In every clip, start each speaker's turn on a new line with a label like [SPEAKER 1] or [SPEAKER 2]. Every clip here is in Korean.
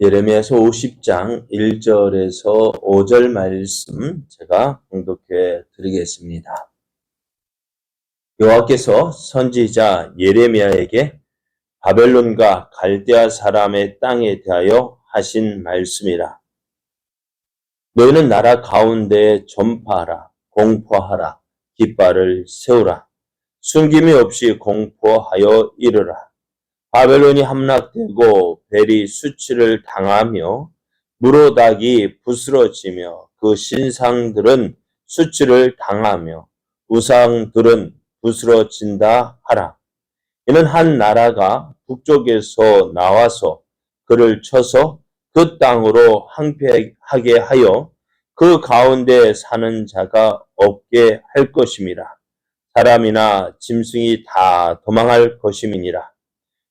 [SPEAKER 1] 예레미야서 50장 1절에서 5절 말씀 제가 공독해 드리겠습니다. 여호와께서 선지자 예레미야에게 바벨론과 갈대아 사람의 땅에 대하여 하신 말씀이라. 너희는 나라 가운데 전파하라, 공포하라, 깃발을 세우라. 숨김이 없이 공포하여 이르라. 바벨론이 함락되고 벨이 수치를 당하며 무로닥이 부스러지며 그 신상들은 수치를 당하며 우상들은 부스러진다 하라. 이는 한 나라가 북쪽에서 나와서 그를 쳐서 그 땅으로 항폐하게 하여 그 가운데 사는 자가 없게 할 것임이라. 사람이나 짐승이 다 도망할 것임이니라.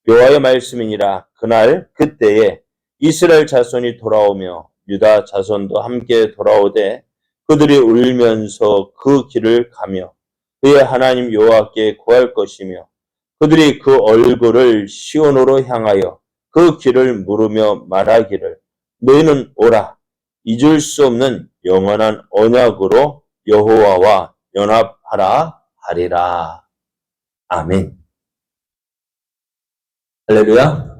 [SPEAKER 1] 여호와의 말씀이니라. 그날 그때에 이스라엘 자손이 돌아오며 유다 자손도 함께 돌아오되 그들이 울면서 그 길을 가며 그의 하나님 여호와께 구할 것이며 그들이 그 얼굴을 시온으로 향하여 그 길을 물으며 말하기를 너희는 오라 잊을 수 없는 영원한 언약으로 여호와와 연합하라 하리라. 아멘. 할렐루야.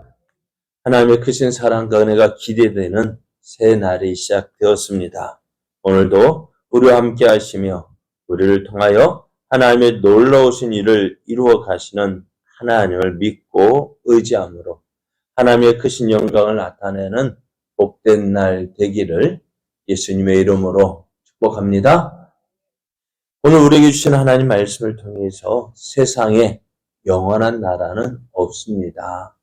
[SPEAKER 1] 하나님의 크신 사랑과 은혜가 기대되는 새 날이 시작되었습니다. 오늘도 우리와 함께 하시며 우리를 통하여 하나님의 놀라우신 일을 이루어 가시는 하나님을 믿고 의지함으로 하나님의 크신 영광을 나타내는 복된 날 되기를 예수님의 이름으로 축복합니다. 오늘 우리에게 주신 하나님 말씀을 통해서 세상에 영원한 나라는 없습니다.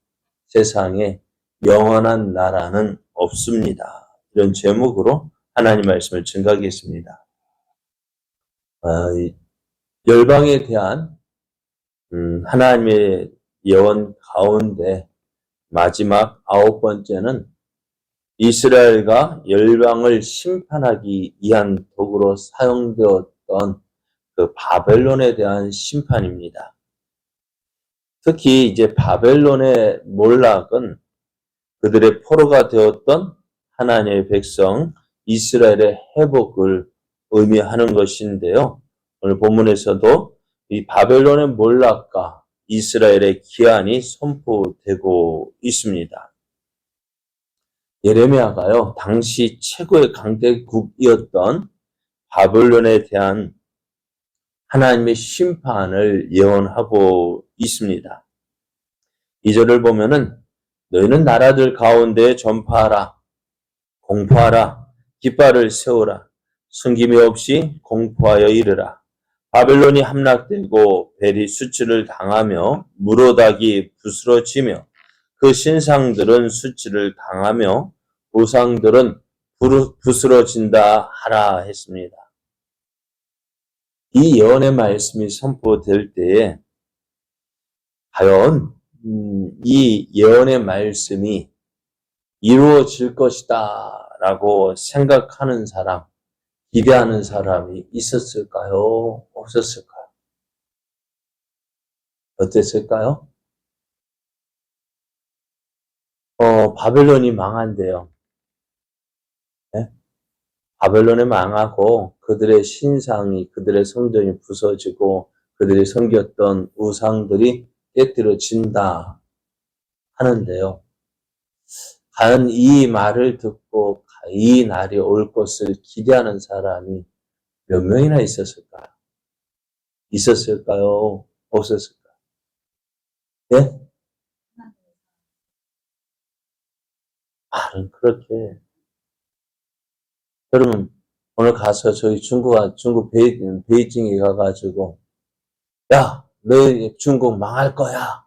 [SPEAKER 1] 세상에 영원한 나라는 없습니다. 이런 제목으로 하나님 말씀을 증가하겠습니다. 아, 열방에 대한 음, 하나님의 예언 가운데 마지막 아홉 번째는 이스라엘과 열방을 심판하기 위한 도구로 사용되었던 그 바벨론에 대한 심판입니다. 특히 이제 바벨론의 몰락은 그들의 포로가 되었던 하나님의 백성 이스라엘의 회복을 의미하는 것인데요. 오늘 본문에서도 이 바벨론의 몰락과 이스라엘의 기한이 선포되고 있습니다. 예레미야가요, 당시 최고의 강대국이었던 바벨론에 대한 하나님의 심판을 예언하고 있습니다. 이 절을 보면은 너희는 나라들 가운데 전파하라, 공포하라, 깃발을 세우라, 숨김이 없이 공포하여 이르라. 바벨론이 함락되고 벨이 수치를 당하며 무로닥이 부스러지며 그 신상들은 수치를 당하며 우상들은 부스러진다 하라 했습니다. 이 예언의 말씀이 선포될 때에 과연 음, 이 예언의 말씀이 이루어질 것이다 라고 생각하는 사람, 기대하는 사람이 있었을까요? 없었을까요? 어땠을까요? 어, 바벨론이 망한대요. 네? 바벨론이 망하고 그들의 신상이, 그들의 성전이 부서지고 그들이 섬겼던 우상들이 깨뜨려진다 하는데요. 과연 이 말을 듣고 이 날이 올 것을 기대하는 사람이 몇 명이나 있었을까요? 있었을까요? 없었을까요? 예? 말은 그렇게. 여러분, 오늘 가서 저희 중국, 중국 베이, 베이징에 가가지고, 야, 너희 중국 망할 거야.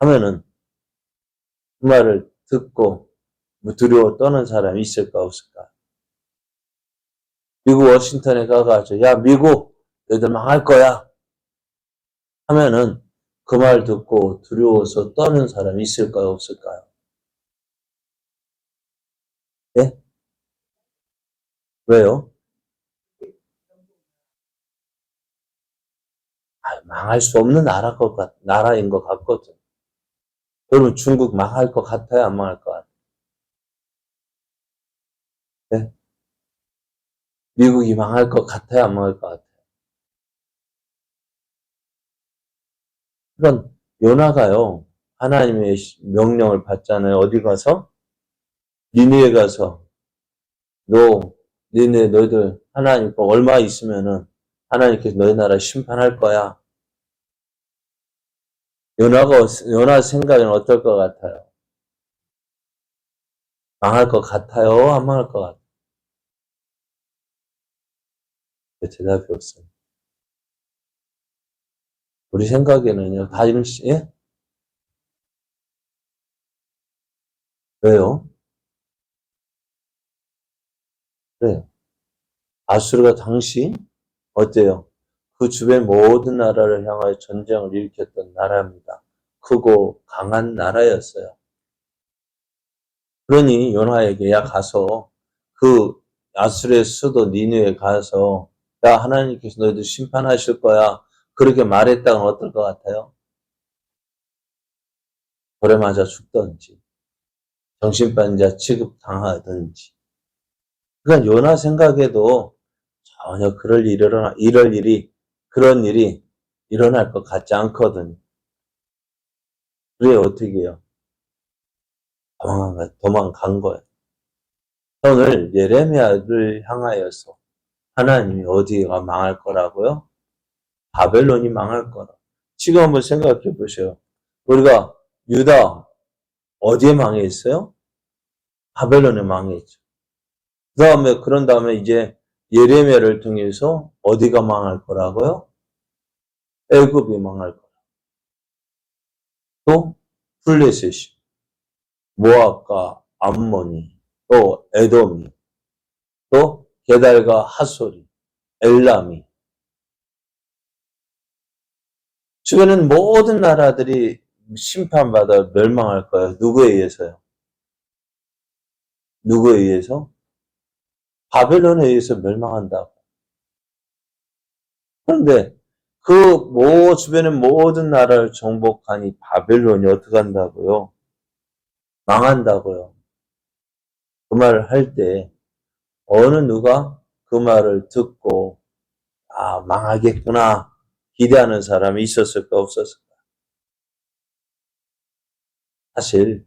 [SPEAKER 1] 하면은, 그 말을 듣고, 뭐 두려워 떠는 사람이 있을까, 없을까? 미국 워싱턴에 가가지고, 야, 미국, 너희들 망할 거야. 하면은, 그 말 듣고 두려워서 떠는 사람이 있을까요, 없을까요? 예? 왜요? 망할 수 없는 나라 것 같, 나라인 것 같거든. 여러분 중국 망할 것 같아요? 안 망할 것 같아요? 네? 미국이 망할 것 같아요? 안 망할 것 같아요? 그러니까 요나가요. 하나님의 명령을 받잖아요. 어디 가서? 니네에 가서 너 니네 너희들 하나님 거 얼마 있으면은 하나님께서 너희 나라 심판할 거야. 요나가 요나 생각은 어떨 것 같아요? 망할 것 같아요? 안 망할 것 같아요? 대답이 없어요. 우리 생각에는요, 다 이런 시, 예? 왜요? 그래요. 아수르가 당시 어때요? 그 주변 모든 나라를 향하여 전쟁을 일으켰던 나라입니다. 크고 강한 나라였어요. 그러니 요나에게 야 가서 그 아수르의 수도 니누에 가서 야 하나님께서 너희들 심판하실 거야. 그렇게 말했다면 어떨 것 같아요? 돌에 맞아 죽던지 정신반자 취급당하든지 그러니까 요나 생각에도 전혀 그럴 일이 일어나, 이럴 일이, 그런 일이 일어날 것 같지 않거든. 그래, 어떻게 해요? 도망간, 도망간 거예요. 오늘 예레미야를 향하여서 하나님이 어디가 망할 거라고요? 바벨론이 망할 거라. 지금 한번 생각해 보세요. 우리가 유다 어디에 망해 있어요? 바벨론에 망해 있죠. 그 다음에, 그런 다음에 이제 예레미야를 통해서 어디가 망할 거라고요? 애굽이 망할 거라. 또 플레셋이, 모압과 암몬이, 또 에돔이, 또 게달과 하솔이, 엘람이. 주변은 모든 나라들이 심판받아 멸망할 거예요. 누구에 의해서요? 누구에 의해서? 바벨론에 의해서 멸망한다고. 그런데 그모 주변의 모든 나라를 정복하니 바벨론이 어떻게 한다고요? 망한다고요. 그 말을 할 때 어느 누가 그 말을 듣고 아 망하겠구나 기대하는 사람이 있었을까 없었을까? 사실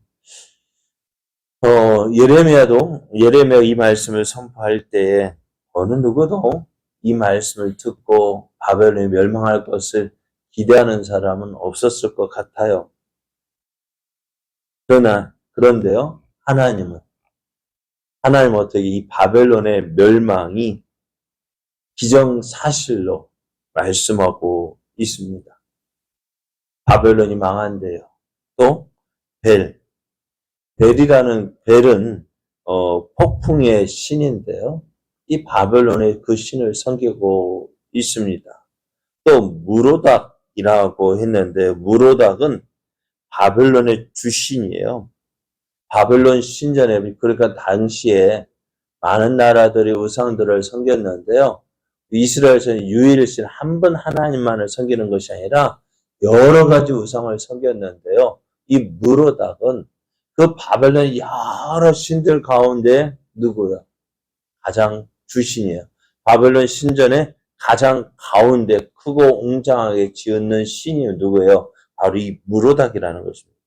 [SPEAKER 1] 어, 예레미야도 예레미야 이 말씀을 선포할 때에 어느 누구도 이 말씀을 듣고 바벨론이 멸망할 것을 기대하는 사람은 없었을 것 같아요. 그러나 그런데요. 하나님은 하나님은 어떻게 이 바벨론의 멸망이 기정사실로 말씀하고 있습니다. 바벨론이 망한대요. 또 벨, 벨이라는 벨은 어, 폭풍의 신인데요. 이 바벨론의 그 신을 섬기고 있습니다. 또 무로닥이라고 했는데 무로닥은 바벨론의 주신이에요. 바벨론 신전에 그러니까 당시에 많은 나라들이 우상들을 섬겼는데요. 이스라엘에서는 유일신 한번 하나님만을 섬기는 것이 아니라 여러 가지 우상을 섬겼는데요. 이 무로닥은 그 바벨론 여러 신들 가운데 누구야? 가장 주신이에요. 바벨론 신전의 가장 가운데 크고 웅장하게 지었는 신이 누구예요? 바로 이 무로닥이라는 것입니다.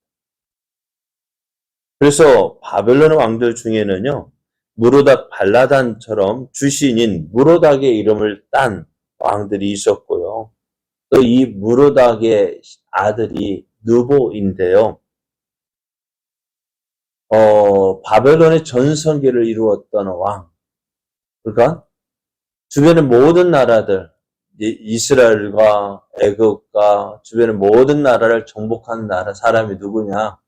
[SPEAKER 1] 그래서 바벨론 왕들 중에는요, 무로닥 발라단처럼 주신인 무로닥의 이름을 딴 왕들이 있었고요. 또 이 무로닥의 아들이 누보인데요. 어, 바벨론의 전성기를 이루었던 왕. 그러니까 주변의 모든 나라들, 이스라엘과 애굽과 주변의 모든 나라를 정복한 나라 사람이 누구냐?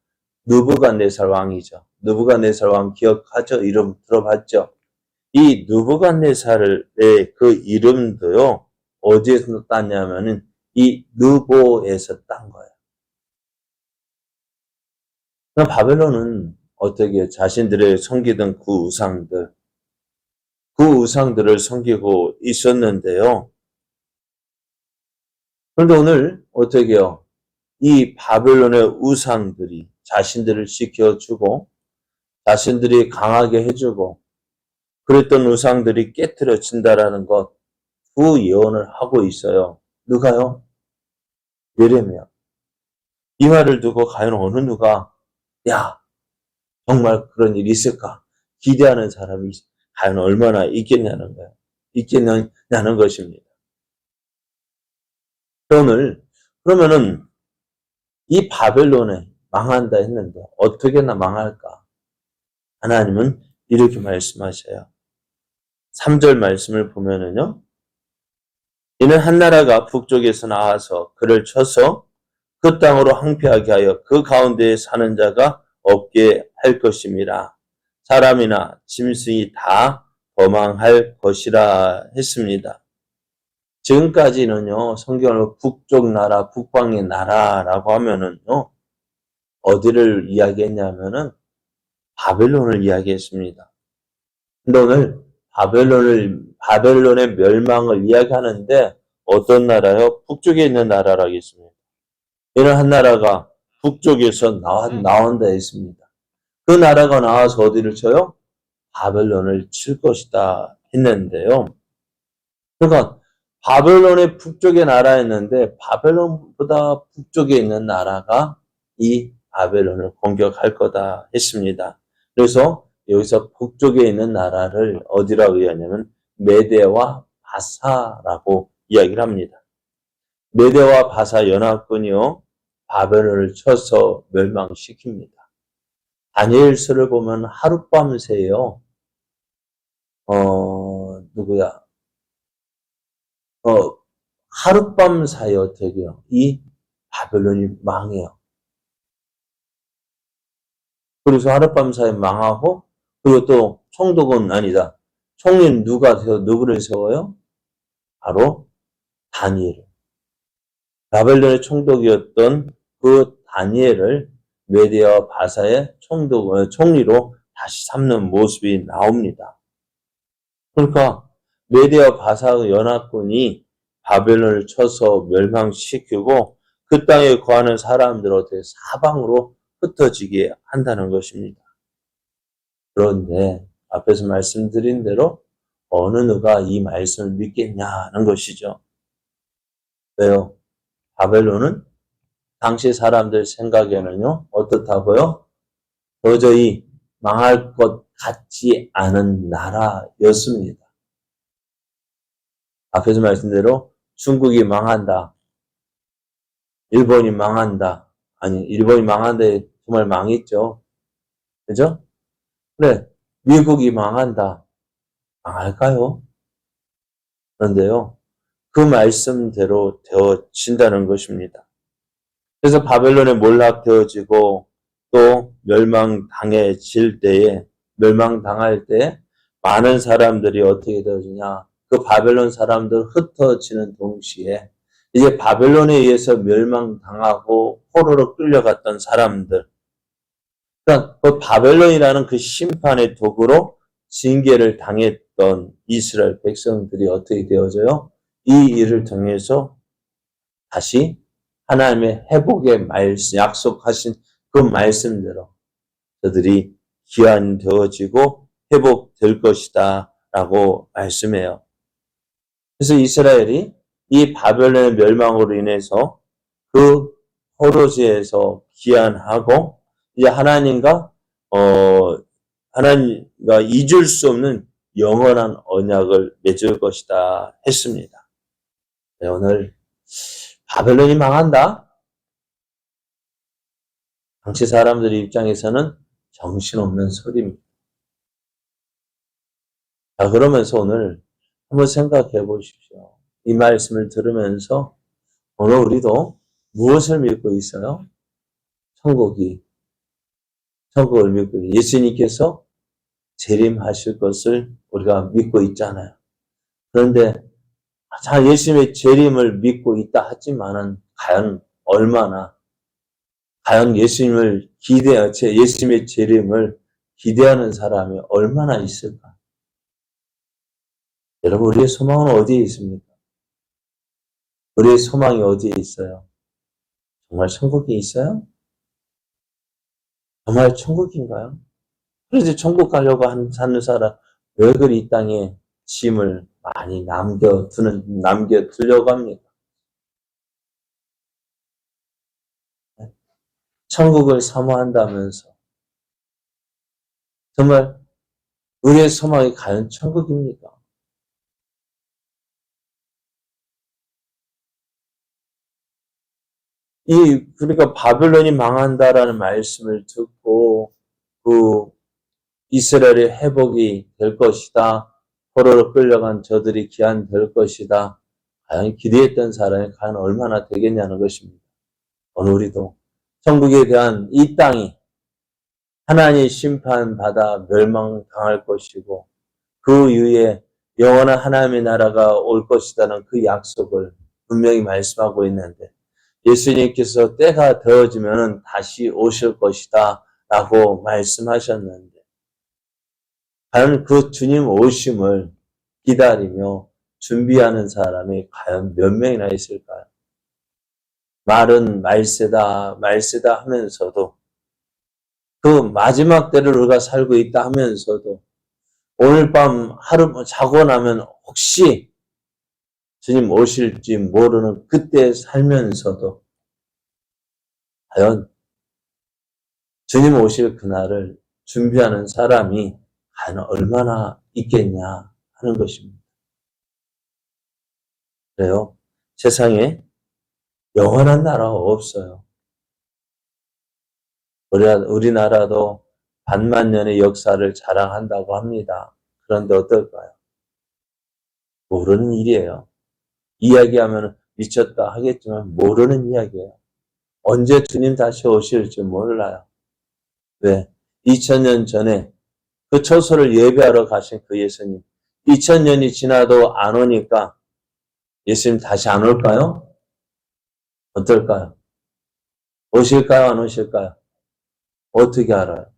[SPEAKER 1] 누부갓네살 왕이죠. 누부갓네살 왕 기억하죠? 이름 들어봤죠? 이 누부갓네살의 그 이름도요. 어디에서 땄냐면은 이 누보에서 딴 거예요. 그럼 바벨론은 어떻게 자신들의 섬기던 그 우상들, 그 우상들을 섬기고 있었는데요. 그런데 오늘 어떻게 요? 이 바벨론의 우상들이 자신들을 지켜주고 자신들이 강하게 해주고 그랬던 우상들이 깨뜨려진다라는 것 그 예언을 하고 있어요. 누가요? 예레미야. 이 말을 두고 과연 어느 누가 야 정말 그런 일이 있을까 기대하는 사람이 과연 얼마나 있겠냐는 거예요. 있겠냐는 것입니다. 오늘 그러면은 이 바벨론에 망한다 했는데 어떻게나 망할까? 하나님은 이렇게 말씀하셔요. 3절 말씀을 보면은요. 이는 한 나라가 북쪽에서 나와서 그를 쳐서 그 땅으로 항폐하게 하여 그 가운데에 사는 자가 없게 할 것임이라. 사람이나 짐승이 다 도망할 것이라 했습니다. 지금까지는요, 성경을 북쪽 나라, 북방의 나라라고 하면은요, 어디를 이야기했냐면은 바벨론을 이야기했습니다. 근데 오늘 바벨론을, 바벨론의 멸망을 이야기하는데 어떤 나라요? 북쪽에 있는 나라라겠습니다. 이런 한 나라가 북쪽에서 나와, 나온다 했습니다. 그 나라가 나와서 어디를 쳐요? 바벨론을 칠 것이다 했는데요. 그러니까 바벨론의 북쪽의 나라였는데 바벨론보다 북쪽에 있는 나라가 이 바벨론을 공격할 거다 했습니다. 그래서 여기서 북쪽에 있는 나라를 어디라고 얘기하냐면 메데와 바사라고 이야기를 합니다. 메데와 바사 연합군이요 바벨론을 쳐서 멸망시킵니다. 다니엘서를 보면 하룻밤 새요. 어 누구야? 어 하룻밤 사이 어떻게요? 이 바벨론이 망해요. 그래서 하룻밤 사이 망하고 그리고 또 총독은 아니다. 총리는 누가 세워 누구를 세워요? 바로 다니엘. 바벨론의 총독이었던 그 다니엘을 메디아와 바사의 총독, 어, 총리로 다시 삼는 모습이 나옵니다. 그러니까 메디아와 바사 연합군이 바벨론을 쳐서 멸망시키고 그 땅에 거하는 사람들을 어떻게 사방으로 흩어지게 한다는 것입니다. 그런데 앞에서 말씀드린 대로 어느 누가 이 말씀을 믿겠냐는 것이죠. 왜요? 바벨론은 당시 사람들 생각에는요, 어떻다고요? 도저히 망할 것 같지 않은 나라였습니다. 앞에서 말씀대로 중국이 망한다. 일본이 망한다. 아니, 일본이 망한다. 정말 망했죠. 그죠? 그래, 미국이 망한다. 망할까요? 그런데요, 그 말씀대로 되어진다는 것입니다. 그래서 바벨론에 몰락되어지고 또 멸망당해질 때에, 멸망당할 때 많은 사람들이 어떻게 되어지냐. 그 바벨론 사람들 흩어지는 동시에 이제 바벨론에 의해서 멸망당하고 포로로 끌려갔던 사람들, 그러니까 그 바벨론이라는 그 심판의 도구로 징계를 당했던 이스라엘 백성들이 어떻게 되어져요? 이 일을 통해서 다시 하나님의 회복의 말씀, 약속하신 그 말씀대로 저들이 기한되어지고 회복될 것이다 라고 말씀해요. 그래서 이스라엘이 이 바벨론의 멸망으로 인해서 그 포로지에서 기한하고 이제 하나님과 어 하나님과 잊을 수 없는 영원한 언약을 맺을 것이다 했습니다. 네, 오늘 바벨론이 망한다. 당시 사람들 입장에서는 정신없는 소리입니다. 자, 그러면서 오늘 한번 생각해 보십시오. 이 말씀을 들으면서 오늘 우리도 무엇을 믿고 있어요? 천국이 천국을 믿고 예수님께서 재림하실 것을 우리가 믿고 있잖아요. 그런데 자 예수님의 재림을 믿고 있다 하지만은 과연 얼마나 과연 예수님을 기대 제 예수님의 재림을 기대하는 사람이 얼마나 있을까? 여러분 우리의 소망은 어디에 있습니까? 우리의 소망이 어디에 있어요? 정말 천국에 있어요? 정말 천국인가요? 그래서 천국 가려고 한, 사는 사람, 왜 그리 이 땅에 짐을 많이 남겨두는, 남겨두려고 합니까? 천국을 사모한다면서. 정말, 우리의 소망이 과연 천국입니까? 이, 그러니까 바벨론이 망한다라는 말씀을 듣고, 그, 이스라엘의 회복이 될 것이다. 포로로 끌려간 저들이 귀환될 것이다. 과연 기대했던 사람이 과연 얼마나 되겠냐는 것입니다. 오늘 우리도 천국에 대한 이 땅이 하나님 심판받아 멸망당할 것이고 그 이후에 영원한 하나님의 나라가 올 것이다는 그 약속을 분명히 말씀하고 있는데 예수님께서 때가 되어지면 다시 오실 것이다 라고 말씀하셨는데 과연 그 주님 오심을 기다리며 준비하는 사람이 과연 몇 명이나 있을까요? 말은 말세다, 말세다 하면서도 그 마지막 때를 우리가 살고 있다 하면서도 오늘 밤 하루 자고 나면 혹시 주님 오실지 모르는 그때 살면서도 과연 주님 오실 그날을 준비하는 사람이 과연 얼마나 있겠냐 하는 것입니다. 그래요. 세상에 영원한 나라가 없어요. 우리나라도 반만 년의 역사를 자랑한다고 합니다. 그런데 어떨까요? 모르는 일이에요. 이야기하면 미쳤다 하겠지만 모르는 이야기예요. 언제 주님 다시 오실지 몰라요. 왜? 2000년 전에 그 처소를 예배하러 가신 그 예수님. 2000년이 지나도 안 오니까 예수님 다시 안 올까요? 어떨까요? 오실까요? 안 오실까요? 어떻게 알아요?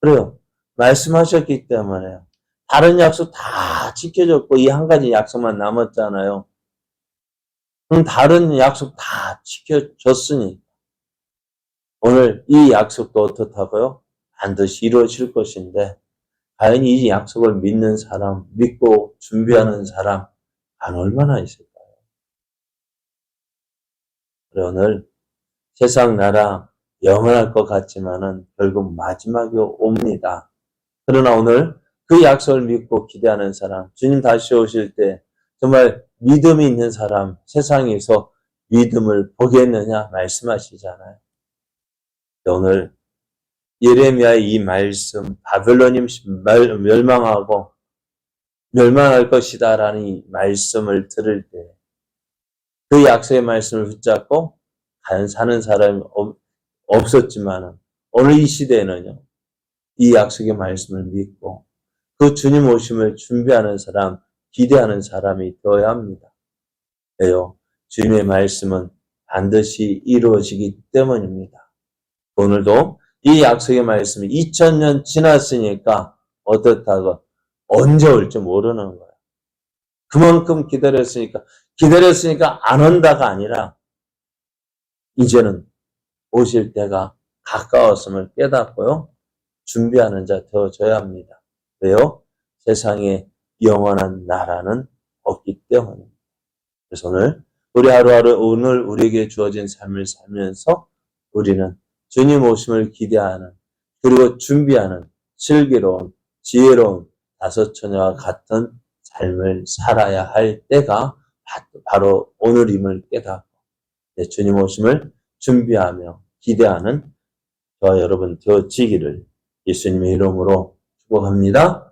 [SPEAKER 1] 그래요. 말씀하셨기 때문에요. 다른 약속 다 지켜졌고 이 한 가지 약속만 남았잖아요. 그럼 다른 약속 다 지켜졌으니 오늘 이 약속도 어떻다고요? 반드시 이루어질 것인데 과연 이 약속을 믿는 사람, 믿고 준비하는 사람 안 얼마나 있을까요? 그래 오늘 세상 나라 영원할 것 같지만은 결국 마지막이 옵니다. 그러나 오늘 그 약속을 믿고 기대하는 사람, 주님 다시 오실 때 정말 믿음이 있는 사람, 세상에서 믿음을 보겠느냐 말씀하시잖아요. 오늘 예레미야의 이 말씀, 바벨론이 멸망하고 멸망할 것이다 라는 이 말씀을 들을 때, 그 약속의 말씀을 붙잡고 과연 사는 사람이 없었지만 오늘 이 시대에는요, 이 약속의 말씀을 믿고 그 주님 오심을 준비하는 사람, 기대하는 사람이 되어야 합니다. 왜요? 주님의 말씀은 반드시 이루어지기 때문입니다. 오늘도 이 약속의 말씀이 2000년 지났으니까 어떻다고 언제 올지 모르는 거예요. 그만큼 기다렸으니까 기다렸으니까 안 온다가 아니라 이제는 오실 때가 가까웠음을 깨닫고요. 준비하는 자 되어줘야 합니다. 왜요? 세상에 영원한 나라는 없기 때문입니다. 그래서 오늘 우리 하루하루 오늘 우리에게 주어진 삶을 살면서 우리는 주님 오심을 기대하는 그리고 준비하는 슬기로운 지혜로운 다섯 처녀와 같은 삶을 살아야 할 때가 바로 오늘임을 깨닫고 주님 오심을 준비하며 기대하는 저와 여러분 되어지기를 예수님의 이름으로 축복합니다.